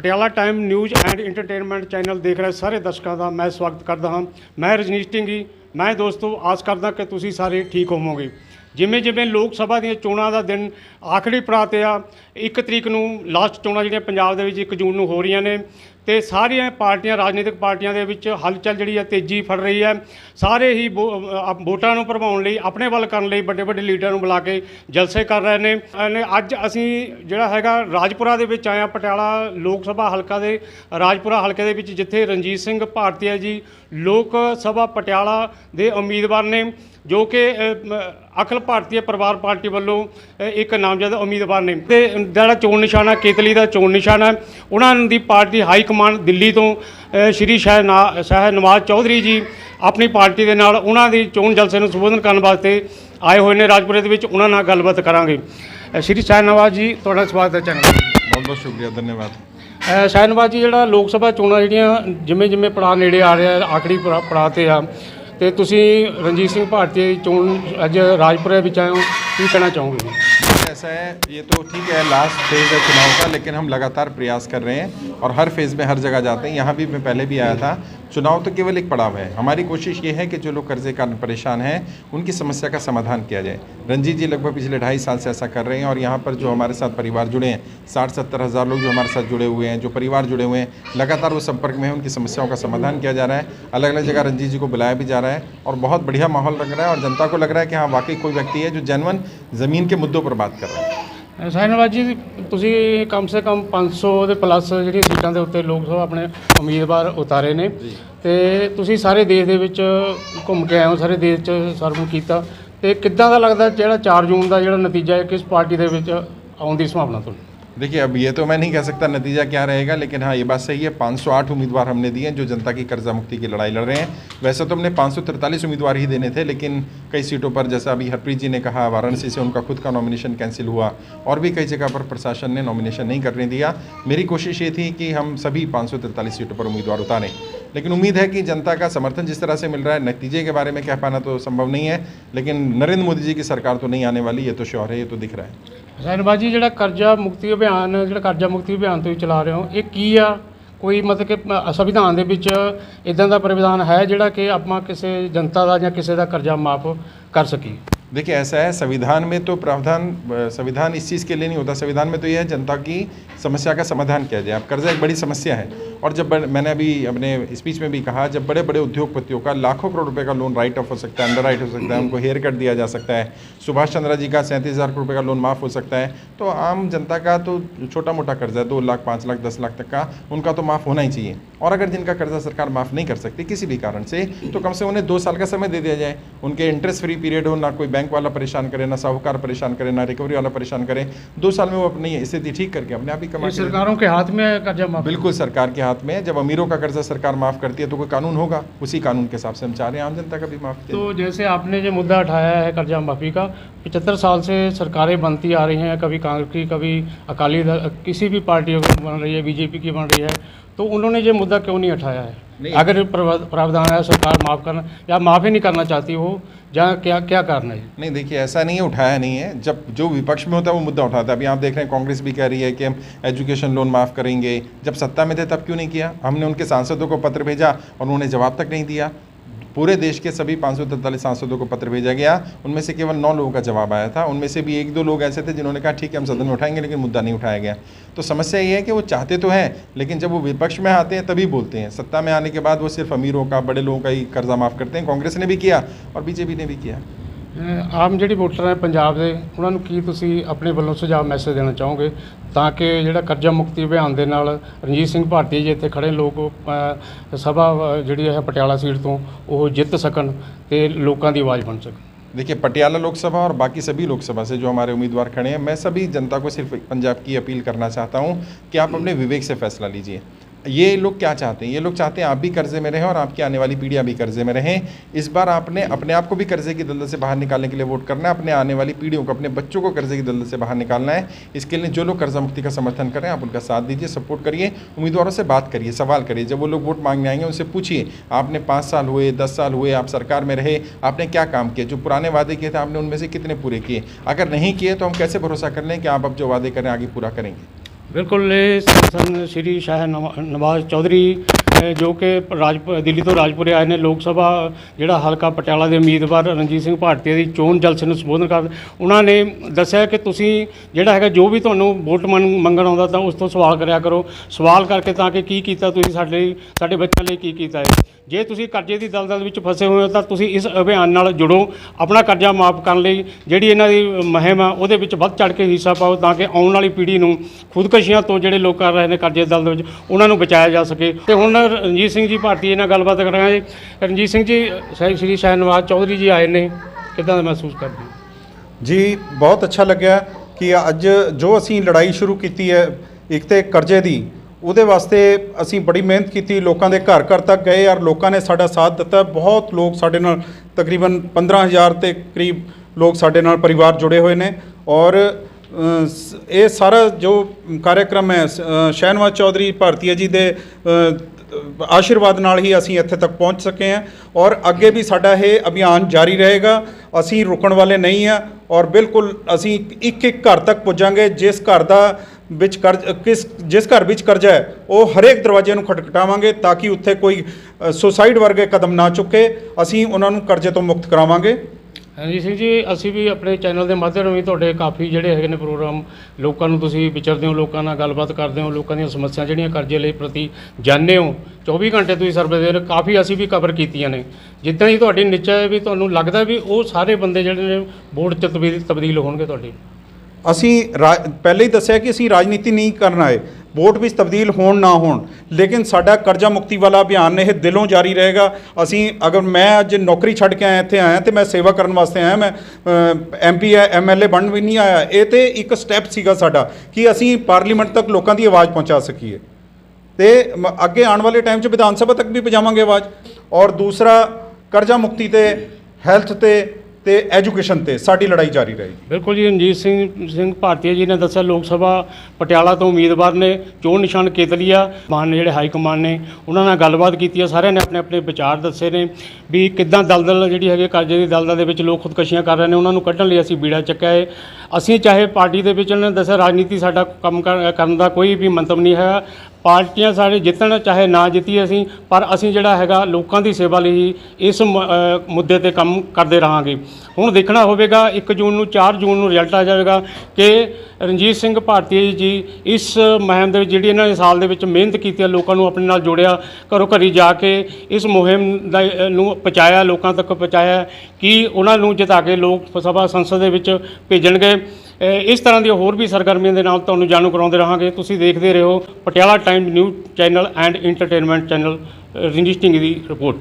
Patiala time news and entertainment channel ਦੇਖ ਰਹੇ ਸਾਰੇ ਦਰਸ਼ਕਾਂ ਦਾ ਮੈਂ ਸਵਾਗਤ ਕਰਦਾ ਹਾਂ। ਮੈਂ ਰਜਨੀਸ਼ ਟਿੰਗੀ ਮੈਂ ਦੋਸਤੋ, ਆਸ ਕਰਦਾ ਕਿ ਤੁਸੀਂ ਸਾਰੇ ਠੀਕ ਹੋਵੋਗੇ। ਜਿਵੇਂ ਜਿਵੇਂ ਲੋਕ ਸਭਾ ਦੀਆਂ ਚੋਣਾਂ ਦਾ ਦਿਨ ਆਖਰੀ ਪੜਾਅ ਤੇ ਆ, ਇੱਕ ਤਰੀਕ ਨੂੰ ਲਾਸਟ ਚੋਣਾਂ ਜਿਹੜੀਆਂ ਪੰਜਾਬ ਦੇ ਵਿੱਚ 1 ਜੂਨ ਨੂੰ ਹੋ ਰਹੀਆਂ ਨੇ ਤੇ ਸਾਰੀਆਂ ਪਾਰਟੀਆਂ, ਰਾਜਨੀਤਿਕ ਪਾਰਟੀਆਂ ਦੇ ਵਿੱਚ ਹਲਚਲ ਜਿਹੜੀ ਆ ਤੇਜ਼ੀ ਫੜ ਰਹੀ ਹੈ ਸਾਰੇ ਹੀ ਵੋ- ਵੋਟਾਂ ਨੂੰ ਭਰਵਾਉਣ ਲਈ, ਆਪਣੇ ਵੱਲ ਕਰਨ ਲਈ ਵੱਡੇ ਵੱਡੇ ਲੀਡਰਾਂ ਨੂੰ ਬੁਲਾ ਕੇ ਜਲਸੇ ਕਰ ਰਹੇ ਨੇ। ਅੱਜ ਅਸੀਂ ਜਿਹੜਾ ਹੈਗਾ ਰਾਜਪੁਰਾ ਦੇ ਵਿੱਚ ਆਏ ਹਾਂ ਪਟਿਆਲਾ ਲੋਕ ਸਭਾ ਹਲਕਾ ਦੇ, ਰਾਜਪੁਰਾ ਹਲਕੇ ਦੇ ਵਿੱਚ ਜਿੱਥੇ ਰਣਜੀਤ ਸਿੰਘ ਭਾਰਤੀਆ ਜੀ ਲੋਕ ਸਭਾ ਪਟਿਆਲਾ ਦੇ ਉਮੀਦਵਾਰ ਨੇ, ਜੋ ਕਿ ਅਖਲ ਭਾਰਤੀ ਪਰਿਵਾਰ ਪਾਰਟੀ ਵੱਲੋਂ ਇੱਕ ਨਾਮਜ਼ਦ ਉਮੀਦਵਾਰ ਨੇ। ਤੇ ਜਿਹੜਾ ਚੋਣ ਨਿਸ਼ਾਨਾ, ਕੇਤਲੀ ਦਾ ਚੋਣ ਨਿਸ਼ਾਨਾ, ਉਹਨਾਂ ਦੀ ਪਾਰਟੀ ਹਾਈ ਕਮਾਂਡ ਦਿੱਲੀ ਤੋਂ ਸ਼੍ਰੀ ਸ਼ਹਿਨਾ ਸ਼ਾਹ ਨਵਾਜ਼ ਚੌਧਰੀ ਜੀ ਆਪਣੀ ਪਾਰਟੀ ਦੇ ਨਾਲ ਉਹਨਾਂ ਦੀ ਚੋਣ ਜਲਸੇ ਨੂੰ ਸੰਬੋਧਨ ਕਰਨ ਵਾਸਤੇ ਆਏ ਹੋਏ ਨੇ। ਰਾਜਪੁਰੇ ਦੇ ਵਿੱਚ ਉਹਨਾਂ ਨਾਲ ਗੱਲਬਾਤ ਕਰਾਂਗੇ। ਸ਼੍ਰੀ ਸ਼ਾਹ ਨਵਾਜ਼ ਜੀ ਤੁਹਾਡਾ ਸਵਾਗਤ ਹੈ ਚੈਨਲ ਬਹੁਤ ਬਹੁਤ ਸ਼ੁਕਰੀਆ ਧੰਨਵਾਦ। ਅ, ਸ਼ਾਹ ਨਵਾਜ਼ ਜੀ ਜਿਹੜਾ ਲੋਕ ਸਭਾ ਚੋਣਾਂ ਜਿਹੜੀਆਂ ਜਿਵੇਂ ਜਿਵੇਂ ਪੜਾਅ ਨੇੜੇ ਆ ਰਿਹਾ ਆਖਰੀ ਪੜਾ- ਪੜਾਅ ਤੇ ਆ ਤੇ ਤੁਸੀਂ ਰਣਜੀਤ ਸਿੰਘ ਭਾਰਤੀ ਚੋਣ ਅੱਜ ਰਾਜਪੁਰੇ ਵਿੱਚ ਆਏ ਹੋ ਕੀ ਕਹਿਣਾ ਚਾਹੋਗੇ? ऐसा है ये तो ठीक है लास्ट फेज है चुनाव का लेकिन हम लगातार प्रयास कर रहे हैं और हर फेज में हर जगह जाते हैं यहाँ भी मैं पहले भी आया था चुनाव तो केवल एक पड़ाव है। हमारी कोशिश ये है कि जो लोग कर्जे कारण परेशान हैं, उनकी समस्या का समाधान किया जाए। रंजीत जी लगभग पिछले ढाई साल से ऐसा कर रहे हैं और यहाँ पर जो हमारे साथ परिवार जुड़े हैं साठ सत्तर हज़ार लोग जो हमारे साथ जुड़े हुए हैं, जो परिवार जुड़े हुए हैं, लगातार वो संपर्क में है, उनकी समस्याओं का समाधान किया जा रहा है। अलग अलग जगह रंजीत जी को बुलाया भी जा रहा है और बहुत बढ़िया माहौल लग रहा है और जनता को लग रहा है कि हाँ वाकई कोई व्यक्ति है जो जनवन ज़मीन के मुद्दों पर बात कर रहा है। ਸ਼ਾਹ ਨਵਾਜ਼ ਜੀ ਤੁਸੀਂ ਕਮ ਸੇ ਕਮ 500 ਦੇ ਪਲੱਸ ਜਿਹੜੀਆਂ ਸੀਟਾਂ ਦੇ ਉੱਤੇ ਲੋਕ ਸਭਾ ਆਪਣੇ ਉਮੀਦਵਾਰ ਉਤਾਰੇ ਨੇ। ਤੇ ਤੁਸੀਂ ਸਾਰੇ ਦੇਸ਼ ਦੇ ਵਿੱਚ ਘੁੰਮ ਕੇ ਆਏ ਹੋ ਸਾਰੇ ਦੇਸ਼ 'ਚ ਸਰਵ ਕੀਤਾ। ਤੇ ਕਿੱਦਾਂ ਦਾ ਲੱਗਦਾ ਜਿਹੜਾ 4 ਜੂਨ ਦਾ ਜਿਹੜਾ ਨਤੀਜਾ ਹੈ ਕਿਸ ਪਾਰਟੀ ਦੇ ਵਿੱਚ ਆਉਣ ਦੀ ਸੰਭਾਵਨਾ ਤੁਹਾਨੂੰ? देखिए, अब ये तो मैं नहीं कह सकता नतीजा क्या रहेगा, लेकिन हाँ ये बात सही है। 508 उम्मीदवार हमने दिए हैं, जो जनता की कर्जा मुक्ति की लड़ाई लड़ रहे हैं। वैसे तो हमने पाँच उम्मीदवार ही देने थे, लेकिन कई सीटों पर, जैसा अभी हरप्रीत जी ने कहा, वाराणसी से उनका खुद का नॉमिनेशन कैंसिल हुआ, और भी कई जगह पर प्रशासन ने नॉमिनेशन नहीं करने दिया। मेरी कोशिश ये थी कि हम सभी पाँच सीटों पर उम्मीदवार उतारें। लेकिन उम्मीद है कि जनता का समर्थन जिस तरह से मिल रहा है, नतीजे के बारे में कह पाना तो संभव नहीं है, लेकिन नरेंद्र मोदी जी की सरकार तो नहीं आने वाली, ये तो श्योर है, ये तो दिख रहा है। ਸ਼ਾਹ ਜੀ ਜਿਹੜਾ ਕਰਜ਼ਾ ਮੁਕਤੀ ਅਭਿਆਨ ਜਿਹੜਾ ਕਰਜ਼ਾ ਮੁਕਤੀ ਅਭਿਆਨ ਤੁਸੀਂ ਚਲਾ ਰਹੇ ਹੋ ਇਹ ਕੀ ਆ? ਕੋਈ ਮਤਲਬ ਕਿ ਅ, ਸੰਵਿਧਾਨ ਦੇ ਵਿੱਚ ਇਦਾਂ ਦਾ ਪ੍ਰਾਵਧਾਨ ਹੈ ਜਿਹੜਾ ਕਿ ਆਪਾਂ ਕਿਸੇ ਜਨਤਾ ਦਾ ਜਾਂ ਕਿਸੇ ਦਾ ਕਰਜ਼ਾ ਮਾਫ ਕਰ ਸਕੀਏ? देखिए, ऐसा है, संविधान में तो प्रावधान, संविधान इस चीज़ के लिए नहीं होता। संविधान में तो यह है, जनता की समस्या का समाधान किया जाए। अब कर्जा एक बड़ी समस्या है। और जब मैंने अभी अपने स्पीच में भी कहा, जब बड़े बड़े उद्योगपतियों का लाखों करोड़ रुपए का लोन राइट ऑफ़ हो सकता है अंडर राइट हो सकता है, उनको हेयर कट दिया जा सकता है, सुभाष चंद्रा जी का सैंतीस हज़ार रुपये का लोन माफ़ हो सकता है तो आम जनता का तो छोटा मोटा कर्जा है, दो लाख, पाँच लाख, दस लाख तक का, उनका तो माफ़ होना ही चाहिए। और अगर जिनका कर्जा सरकार माफ़ नहीं कर सकती किसी भी कारण से तो कम से उन्हें दो साल का समय दे दिया जाए। उनके इंटरेस्ट फ्री पीरियड हो, ना कोई बैंक वाला परेशान करे ना साहूकार परेशान करे ना रिकवरी वाला परेशान करे दो साल में वो अपनी स्थिति ठीक करके अपने आप ही कमा ये के दे- सरकारों के हाथ में कर्जा माफ़ बिल्कुल सरकार के हाथ में जब अमीरों का कर्जा सरकार माफ़ करती है तो कोई कानून होगा? उसी कानून के हिसाब से हम चाह रहे हैं आम जनता का भी माफ़ तो जैसे आपने जो मुद्दा उठाया है कर्जा माफ़ी का पचहत्तर साल से सरकारें बनती आ रही हैं कभी कांग्रेस की कभी अकाली दल किसी भी पार्टी की बन रही है बीजेपी की बन रही है तो उन्होंने ये मुद्दा क्यों नहीं उठाया है। अगर प्रावधान है सरकार माफ़ करना या माफ़ ही नहीं करना चाहती हो जहाँ क्या क्या कारण है नहीं देखिए ऐसा नहीं है उठाया नहीं है। जब जो विपक्ष में होता है वो मुद्दा उठाता है। अभी आप देख रहे हैं कांग्रेस भी कह रही है कि हम एजुकेशन लोन माफ़ करेंगे। जब सत्ता में थे तब क्यों नहीं किया? हमने उनके सांसदों को पत्र भेजा और उन्होंने जवाब तक नहीं दिया। पूरे देश के सभी पाँच सौ तैंतालीस सांसदों को पत्र भेजा गया। उनमें से केवल नौ लोगों का जवाब आया था। उनमें से भी एक दो लोग ऐसे थे जिन्होंने कहा, ठीक है, हम सदन में उठाएँगे, लेकिन मुद्दा नहीं उठाया गया। तो समस्या ये है कि वो चाहते तो हैं, लेकिन जब वो विपक्ष में आते हैं, तभी बोलते हैं। सत्ता में आने के बाद वो सिर्फ़ अमीरों का, बड़े लोगों का ही कर्जा माफ़ करते हैं। कांग्रेस ने भी किया और बीजेपी ने भी किया। ਆਮ ਜਿਹੜੀ ਵੋਟਰ ਹੈ ਪੰਜਾਬ ਦੇ ਉਹਨਾਂ ਨੂੰ ਕੀ ਤੁਸੀਂ ਆਪਣੇ ਵੱਲੋਂ ਸੁਝਾਅ ਮੈਸੇਜ ਦੇਣਾ ਚਾਹੋਗੇ ਤਾਂ ਕਿ ਜਿਹੜਾ ਕਰਜ਼ਾ ਮੁਕਤੀ ਅਭਿਆਨ ਦੇ ਨਾਲ ਰਣਜੀਤ ਸਿੰਘ ਭਾਰਤੀ ਜੀ ਇੱਥੇ ਖੜੇ ਲੋਕ ਅਹ, ਸਭਾ ਅਹ, ਜਿਹੜੀ ਹੈ ਪਟਿਆਲਾ ਸੀਟ ਤੋਂ ਉਹ ਜਿੱਤ ਸਕਣ ਤੇ ਲੋਕਾਂ ਦੀ ਆਵਾਜ਼ ਬਣ ਸਕਣ देखिए पटियाला लोकसभा और बाकी सभी लोकसभा से जो हमारे उम्मीदवार खड़े हैं मैं सभी जनता को सिर्फ पंजाब की अपील करना चाहता हूं कि आप अपने विवेक से फैसला लीजिए ये लोग क्या चाहते हैं? ये लोग चाहते हैं आप भी कर्जे में रहें और आपकी आने वाली पीढ़ियाँ भी कर्जे में रहें। इस बार आपने अपने आप को भी कर्जे की दलदल से बाहर निकालने के लिए वोट करना है। अपने आने वाली पीढ़ियों को, अपने बच्चों को कर्जे की दलदल से बाहर निकालना है। इसके लिए जो लोग कर्जा मुक्ति का समर्थन करें आप उनका साथ दीजिए, सपोर्ट करिए, उम्मीदवारों से बात करिए, सवाल करिए। जब वो लोग वोट मांगने आएँगे, उनसे पूछिए, आपने पाँच साल हुए, दस साल हुए, आप सरकार में रहे, आपने क्या काम किए जो पुराने वादे किए थे, आपने उनमें से कितने पूरे किए? अगर नहीं किए तो हम कैसे भरोसा कर लें कि आप अब जो वादे करें, आगे पूरा करेंगे? ਬਿਲਕੁਲ ਇਹ ਸਨ ਸ਼੍ਰੀ ਸ਼ਾਹ ਨਵਾ- ਨਵਾਜ਼ ਚੌਧਰੀ ਜੋ ਕਿ ਰਾਜਪ, ਦਿੱਲੀ ਤੋਂ ਰਾਜਪੁਰੇ ਆਏ ਨੇ। ਲੋਕ ਸਭਾ ਜਿਹੜਾ ਹਲਕਾ ਪਟਿਆਲਾ ਦੇ ਉਮੀਦਵਾਰ ਰਣਜੀਤ ਸਿੰਘ ਭਾਰਤੀ ਦੀ ਚੋਣ ਜਲਸੇ ਨੂੰ ਸੰਬੋਧਨ ਕਰ ਉਹਨਾਂ ਨੇ ਦੱਸਿਆ ਕਿ ਤੁਸੀਂ ਜਿਹੜਾ ਹੈਗਾ ਜੋ ਵੀ ਤੁਹਾਨੂੰ ਵੋਟ ਮੰਗ- ਮੰਗਣ ਆਉਂਦਾ ਤਾਂ ਉਸ ਤੋਂ ਸਵਾਲ ਕਰਿਆ ਕਰੋ। ਸਵਾਲ ਕਰਕੇ ਤਾਂ ਕਿ ਕੀ ਕੀਤਾ ਤੁਸੀਂ ਸਾਡੇ ਲਈ, ਸਾਡੇ ਬੱਚਿਆਂ ਲਈ ਕੀ ਕੀਤਾ ਹੈ। ਜੇ ਤੁਸੀਂ ਕਰਜ਼ੇ ਦੀ ਦਲਦਲ ਵਿੱਚ ਫਸੇ ਹੋਏ ਹੋ ਤਾਂ ਤੁਸੀਂ ਇਸ ਅਭਿਆਨ ਨਾਲ ਜੁੜੋ। ਆਪਣਾ ਕਰਜ਼ਾ ਮਾਫ ਕਰਨ ਲਈ ਜਿਹੜੀ ਇਹਨਾਂ ਦੀ ਮੁਹਿੰਮ ਆ, ਉਹਦੇ ਵਿੱਚ ਵੱਧ ਚੜ ਕੇ ਹਿੱਸਾ ਪਾਓ ਤਾਂ ਕਿ ਆਉਣ ਵਾਲੀ ਪੀੜ੍ਹੀ ਨੂੰ ਖੁਦਕਸ਼ੀਆਂ ਤੋਂ ਜਿਹੜੇ ਲੋਕ ਕਰ ਰਹੇ ਨੇ ਕਰਜ਼ੇ ਦੀ ਦਲਦਲ ਵਿੱਚ, ਉਹਨਾਂ ਨੂੰ ਬਚਾਇਆ ਜਾ ਸਕੇ। ਤੇ ਹੁਣ ਰਣਜੀਤ ਸਿੰਘ ਜੀ ਭਾਰਤੀ ਨਾਲ ਗੱਲਬਾਤ ਕਰਾਂਗੇ। ਰਣਜੀਤ ਸਿੰਘ ਜੀ ਸਾਹਿਬ ਸ਼੍ਰੀ ਸ਼ਹਿਨਵਾਜ਼ ਚੌਧਰੀ ਜੀ ਆਏ ਨੇ। ਕਿਦਾਂ ਦਾ ਮਹਿਸੂਸ ਕਰਦੇ ਜੀ, ਬਹੁਤ ਅੱਛਾ ਲੱਗਿਆ ਕਿ ਅੱਜ ਜੋ ਅਸੀਂ ਲੜਾਈ ਸ਼ੁਰੂ ਕੀਤੀ ਹੈ, ਇੱਕ ਤੇ ਕਰਜ਼ੇ ਦੀ, ਉਹਦੇ ਵਾਸਤੇ ਅਸੀਂ ਬੜੀ ਮਿਹਨਤ ਕੀਤੀ, ਲੋਕਾਂ ਦੇ ਘਰ ਘਰ ਤੱਕ ਗਏ ਔਰ ਲੋਕਾਂ ਨੇ ਸਾਡਾ ਸਾਥ ਦਿੱਤਾ। ਬਹੁਤ ਲੋਕ ਸਾਡੇ ਨਾਲ ਤਕਰੀਬਨ 15000 ਤੇ ਕਰੀਬ ਲੋਕ ਸਾਡੇ ਨਾਲ ਪਰਿਵਾਰ ਜੁੜੇ ਹੋਏ ਨੇ ਔਰ ਇਹ ਸਾਰਾ ਜੋ ਕਾਰਜਕ੍ਰਮ ਹੈ, ਸ- ਸ਼ਹਿਨਵਾਜ਼ ਚੌਧਰੀ ਭਾਰਤੀਆ ਜੀ ਦੇ ਆਸ਼ੀਰਵਾਦ ਨਾਲ ਹੀ ਅਸੀਂ ਇੱਥੇ ਤੱਕ ਪਹੁੰਚ ਸਕੇ ਹਾਂ ਔਰ ਅੱਗੇ ਵੀ ਸਾਡਾ ਇਹ ਅਭਿਆਨ ਜਾਰੀ ਰਹੇਗਾ। ਅਸੀਂ ਰੁਕਣ ਵਾਲੇ ਨਹੀਂ ਆ ਔਰ ਬਿਲਕੁਲ ਅਸੀਂ ਇੱਕ ਇੱਕ ਘਰ ਤੱਕ ਪੁੱਜਾਂਗੇ। ਜਿਸ ਘਰ ਦਾ ਵਿੱਚ ਕਰਜ਼, ਕਿਸ, ਜਿਸ ਘਰ ਵਿੱਚ ਕਰਜ਼ਾ ਹੈ, ਉਹ ਹਰੇਕ ਦਰਵਾਜ਼ੇ ਨੂੰ ਖਟਖਟਾਵਾਂਗੇ ਤਾਂ ਕਿ ਉੱਥੇ ਕੋਈ ਸੁਸਾਈਡ ਵਰਗੇ ਕਦਮ ਨਾ ਚੁੱਕੇ। ਅਸੀਂ ਉਹਨਾਂ ਨੂੰ ਕਰਜ਼ੇ ਤੋਂ ਮੁਕਤ ਕਰਾਵਾਂਗੇ। ਰਣਜੀਤ ਸਿੰਘ ਜੀ ਅਸੀਂ ਵੀ ਆਪਣੇ ਚੈਨਲ ਦੇ ਮਾਧਿਅਮ ਰਾਹੀਂ ਤੁਹਾਡੇ ਕਾਫੀ ਜਿਹੜੇ ਹੈਗੇ ਨੇ ਪ੍ਰੋਗਰਾਮ ਲੋਕਾਂ ਨੂੰ ਤੁਸੀਂ ਵਿਚਰਦੇ ਹੋ ਲੋਕਾਂ ਨਾਲ ਗੱਲਬਾਤ ਕਰਦੇ ਹੋ ਲੋਕਾਂ ਦੀਆਂ ਸਮੱਸਿਆ ਜਿਹੜੀਆਂ ਕਰਜ਼ੇ ਲਈ ਪ੍ਰਤੀ ਜਾਣਦੇ ਹੋ 24 ਘੰਟੇ ਤੁਸੀਂ ਸਰਵੇ ਦੇ ਰਹੇ ਹੋ, ਕਾਫੀ ਅਸੀਂ ਵੀ ਕਵਰ ਕੀਤੀਆਂ ਨੇ। ਜਿੱਦਾਂ ਹੀ ਤੁਹਾਡੀ ਨਿਚਾ ਹੈ ਵੀ ਤੁਹਾਨੂੰ ਲੱਗਦਾ ਵੀ ਉਹ ਸਾਰੇ ਬੰਦੇ ਜਿਹੜੇ ਨੇ ਵੋਟ 'ਚ ਤਬਦੀਲ ਤਬਦੀਲ ਹੋਣਗੇ ਤੁਹਾਡੀ। ਅਸੀਂ ਰਾ- ਪਹਿਲੇ ਹੀ ਦੱਸਿਆ ਕਿ ਅਸੀਂ ਰਾਜਨੀਤੀ ਨਹੀਂ ਕਰਨ ਆਏ। ਵੋਟ ਵਿੱਚ ਤਬਦੀਲ ਹੋਣ ਨਾ ਹੋਣ। ਲੇਕਿਨ ਸਾਡਾ ਕਰਜ਼ਾ ਮੁਕਤੀ ਵਾਲਾ ਅਭਿਆਨ ਇਹ ਦਿਲੋਂ ਜਾਰੀ ਰਹੇਗਾ। ਅਸੀਂ ਅਗਰ ਮੈਂ ਅੱਜ ਨੌਕਰੀ ਛੱਡ ਕੇ ਆਇਆ ਇੱਥੇ ਆਇਆ ਤੇ ਮੈਂ ਸੇਵਾ ਕਰਨ ਵਾਸਤੇ ਆਇਆ, ਮੈਂ ਐਮਪੀ ਐਮਐਲਏ ਬਣਨ ਵੀ ਨਹੀਂ ਆਇਆ, ਇਹ ਤੇ ਇੱਕ ਸਟੈਪ ਸੀਗਾ ਸਾਡਾ ਕਿ ਅਸੀਂ ਪਾਰਲੀਮੈਂਟ ਤੱਕ ਲੋਕਾਂ ਦੀ ਆਵਾਜ਼ ਪਹੁੰਚਾ ਸਕੀਏ। ਤੇ ਮ- ਅੱਗੇ ਆਉਣ ਵਾਲੇ ਟਾਈਮ 'ਚ ਵਿਧਾਨ ਸਭਾ ਤੱਕ ਵੀ ਪਹੁੰਚਾਵਾਂਗੇ ਆਵਾਜ਼। ਔਰ ਦੂਸਰਾ, ਕਰਜ਼ਾ ਮੁਕਤੀ ਤੇ ਹੈਲਥ ਤੇ ਤੇ ਐਜੂਕੇਸ਼ਨ ਤੇ ਸਾਡੀ ਲੜਾਈ ਜਾਰੀ ਰਹੇਗੀ। ਬਿਲਕੁਲ ਜੀ, ਰਣਜੀਤ ਸਿੰਘ ਸਿੰਘ ਭਾਰਤੀ ਜੀ ਨੇ ਦੱਸਿਆ, ਲੋਕ ਸਭਾ ਪਟਿਆਲਾ ਤੋਂ ਉਮੀਦਵਾਰ ਨੇ, ਚੋਣ ਨਿਸ਼ਾਨ ਕੇਤਲੀਆ ਮਾਨ ਜਿਹੜੇ ਹਾਈ ਕਮਾਨ ਨੇ, ਉਹਨਾਂ ਨਾਲ ਗੱਲਬਾਤ ਕੀਤੀ ਹੈ, ਸਾਰਿਆਂ ਨੇ ਆਪਣੇ ਆਪਣੇ ਵਿਚਾਰ ਦੱਸੇ ਨੇ ਵੀ ਕਿੱਦਾਂ ਦਲਦਲ ਜਿਹੜੀ ਹੈਗੀ ਕਰਜ਼ੇ ਦੀ ਦਲਦਲ ਦੇ ਵਿੱਚ ਲੋਕ ਖੁਦਕਸ਼ੀਆਂ ਕਰ ਰਹੇ ਨੇ, ਉਹਨਾਂ ਨੂੰ ਕੱਢਣ ਲਈ ਅਸੀਂ ਬੀੜਾ ਚੱਕਿਆ ਹੈ ਅਸੀਂ ਚਾਹੇ ਪਾਰਟੀ ਦੇ ਵਿੱਚ ਉਹਨਾਂ ਨੇ ਦੱਸਿਆ, ਰਾਜਨੀਤੀ ਸਾਡਾ ਕੰਮ ਕਰ- ਕਰਨ ਦਾ ਕੋਈ ਵੀ ਮੰਤਵ ਨਹੀਂ ਹੈ ਪਾਰਟੀਆਂ ਸਾਡੇ ਜਿੱਤਣ, ਚਾਹੇ ਨਾ ਜਿੱਤੀ ਅਸੀਂ, ਪਰ ਅਸੀਂ ਜਿਹੜਾ ਹੈਗਾ ਲੋਕਾਂ ਦੀ ਸੇਵਾ ਲਈ ਹੀ ਇਸ ਮੁੱਦੇ ਤੇ ਕੰਮ ਕਰਦੇ ਰਹਾਂਗੇ। ਹੁਣ ਦੇਖਣਾ ਹੋਵੇਗਾ 1 ਜੂਨ ਨੂੰ 4 ਜੂਨ ਨੂੰ ਰਿਜ਼ਲਟ ਆ ਜਾਵੇਗਾ ਕਿ ਰਣਜੀਤ ਸਿੰਘ ਭਾਰਤੀ ਜੀ ਇਸ ਮੁਹਿੰਮ ਦੇ ਵਿੱਚ ਜਿਹੜੀ ਇਹਨਾਂ ਨੇ ਸਾਲ ਦੇ ਵਿੱਚ ਮਿਹਨਤ ਕੀਤੀ ਹੈ ਲੋਕਾਂ ਨੂੰ ਆਪਣੇ ਨਾਲ ਜੋੜਿਆ, ਘਰੋਂ ਘਰੀ ਜਾ ਕੇ ਇਸ ਮੁਹਿੰਮ ਦਾ ਨੂੰ ਪਹੁੰਚਾਇਆ, ਲੋਕਾਂ ਤੱਕ ਪਹੁੰਚਾਇਆ ਕਿ ਉਹਨਾਂ ਨੂੰ ਜਿਤਾ ਕੇ ਲੋਕ ਸਭਾ ਸੰਸਦ ਦੇ ਵਿੱਚ ਭੇਜਣਗੇ। ਇਸ ਤਰ੍ਹਾਂ ਦੀਆਂ ਹੋਰ ਵੀ ਸਰਗਰਮੀਆਂ ਦੇ ਨਾਲ ਤੁਹਾਨੂੰ ਜਾਣੂ ਕਰਾਉਂਦੇ ਰਹਾਂਗੇ। ਤੁਸੀਂ ਦੇਖਦੇ ਰਹੋ Patiala time news channel and entertainment channel Ranjit Singh the report.